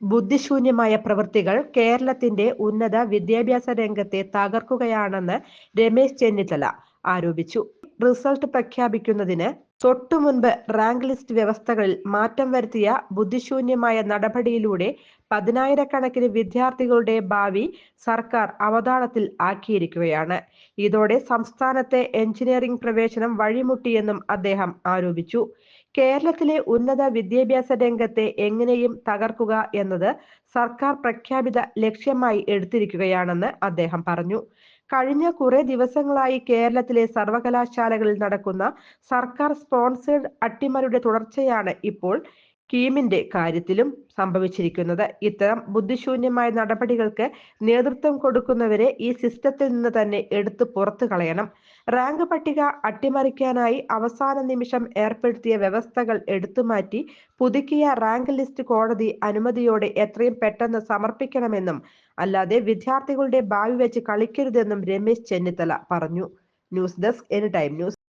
ബുദ്ധിശൂന്യമായ പ്രവൃത്തികൾ കേരളത്തിന്റെ ഉന്നത വിദ്യാഭ്യാസ രംഗത്തെ തകർക്കുകയാണെന്ന് രമേശ് ചെന്നിത്തല ആരോപിച്ചു. റിസൾട്ട് പ്രഖ്യാപിക്കുന്നതിന് തൊട്ടു മുൻപ് റാങ്ക് ലിസ്റ്റ് വ്യവസ്ഥകളിൽ മാറ്റം വരുത്തിയ ബുദ്ധിശൂന്യമായ നടപടിയിലൂടെ പതിനായിരക്കണക്കിന് വിദ്യാർത്ഥികളുടെ ഭാവി സർക്കാർ അവതാളത്തിൽ ആക്കിയിരിക്കുകയാണ്. ഇതോടെ സംസ്ഥാനത്തെ എഞ്ചിനീയറിംഗ് പ്രവേശനം വഴിമുട്ടിയെന്നും അദ്ദേഹം ആരോപിച്ചു. കേരളത്തിലെ ഉന്നത വിദ്യാഭ്യാസ രംഗത്തെ എങ്ങനെയും തകർക്കുക എന്നത് സർക്കാർ പ്രഖ്യാപിത ലക്ഷ്യമായി എടുത്തിരിക്കുകയാണെന്ന് അദ്ദേഹം പറഞ്ഞു. കഴിഞ്ഞ കുറെ ദിവസങ്ങളായി കേരളത്തിലെ സർവകലാശാലകളിൽ നടക്കുന്ന സർക്കാർ സ്പോൺസേഡ് അട്ടിമറിയുടെ തുടർച്ചയാണ് ഇപ്പോൾ കീമിന്റെ കാര്യത്തിലും സംഭവിച്ചിരിക്കുന്നത്. ഇത്തരം ബുദ്ധിശൂന്യമായ നടപടികൾക്ക് നേതൃത്വം കൊടുക്കുന്നവരെ ഈ സിസ്റ്റത്തിൽ നിന്ന് തന്നെ എടുത്തു പുറത്തു കളയണം. റാങ്ക് പട്ടിക അട്ടിമറിക്കാനായി അവസാന നിമിഷം ഏർപ്പെടുത്തിയ വ്യവസ്ഥകൾ എടുത്തുമാറ്റി പുതുക്കിയ റാങ്ക് ലിസ്റ്റ് കോടതി അനുമതിയോടെ എത്രയും പെട്ടെന്ന് സമർപ്പിക്കണമെന്നും അല്ലാതെ വിദ്യാർത്ഥികളുടെ ഭാവി വെച്ച് കളിക്കരുതെന്നും രമേശ് ചെന്നിത്തല പറഞ്ഞു. News desk any time news.